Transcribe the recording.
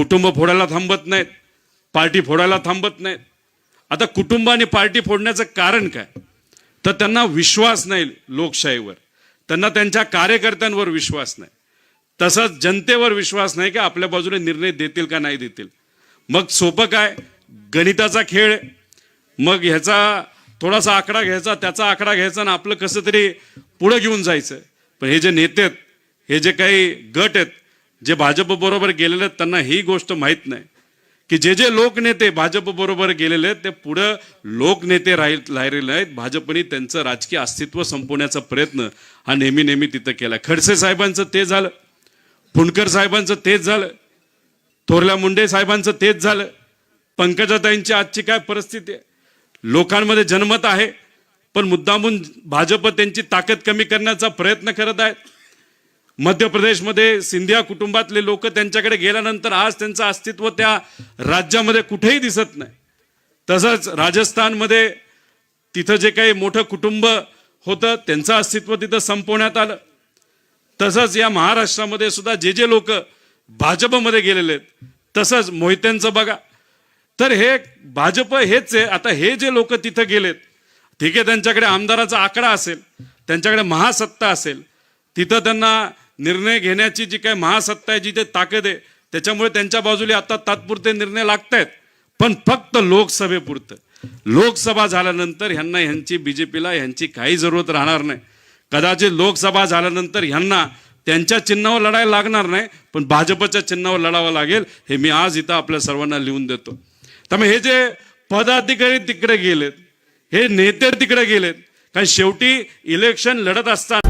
कुटुंब फोडायला थांबत नाहीत पार्टी फोडायला थांबत नाहीत. आता कुटुंबाने पार्टी फोडण्याचं कारण काय? तर त्यांना विश्वास नाही लोकशाहीवर. त्यांना त्यांच्या कार्यकर्त्यांवर विश्वास नाही. तसंच जनतेवर विश्वास नाही की आपल्या बाजूने निर्णय देतील का नाही देतील. मग सोपं काय? गणिताचा खेळ मग ह्याचा थोडासा आकडा घ्यायचा त्याचा आकडा घ्यायचा आणि आपलं कसं तरी पुढं घेऊन जायचं. पण हे जे नेते आहेत हे जे काही गट आहेत जे भाजप बरोबर गेलेले आहेत त्यांना ही गोष्ट माहीत नाही. की जे जे लोकनेते भाजप बरोबर गेलेले आहेत ते पुढं लोकनेते राहील राहिलेले आहेत. भाजपने त्यांचं राजकीय अस्तित्व संपवण्याचा प्रयत्न हा नेहमी नेहमी तिथं केला. खडसे साहेबांचं ते झालं. फुंडकर साहेबांचं तेच झालं. थोरल्या मुंडे साहेबांचं तेच झालं. पंकजाताईंची आजची काय परिस्थिती आहे? लोकांमध्ये जनमत आहे पण मुद्दामून भाजप त्यांची ताकद कमी करण्याचा प्रयत्न करत आहेत. मध्य प्रदेशमध्ये सिंधिया कुटुंबातले लोक त्यांच्याकडे गेल्यानंतर आज त्यांचं अस्तित्व त्या राज्यामध्ये कुठेही दिसत नाही. तसंच राजस्थानमध्ये तिथं जे काही मोठं कुटुंब होतं त्यांचं अस्तित्व तिथं संपवण्यात आलं. तसंच या महाराष्ट्रामध्ये सुद्धा जे जे लोक भाजपमध्ये गेलेले आहेत तसंच मोहित्यांचं बघा. तर हे भाजप हेच आहे. आता हे जे लोक तिथं गेलेत ठीक आहे त्यांच्याकडे आमदाराचा आकडा असेल त्यांच्याकडे महासत्ता असेल तिथं त्यांना निर्णय घेण्याची जी काही महासत्ता आहे जिथे ताकद आहे त्याच्यामुळे त्यांच्या बाजूला आता तात्पुरते निर्णय लागत आहेत पण फक्त लोकसभेपुरतं. लोकसभा झाल्यानंतर ह्यांना ह्यांची बीजेपीला ह्यांची काही जरूरत राहणार नाही. कदाचित लोकसभा झाल्यानंतर ह्यांना त्यांच्या चिन्हावर लढायला लागणार नाही पण भाजपच्या चिन्हावर लढावं लागेल हे मी आज इथं आपल्या सर्वांना लिहून देतो. त्यामुळे हे जे पदाधिकारी तिकडे गेलेत हे नेते तिकडे गेलेत कारण शेवटी इलेक्शन लढत असताना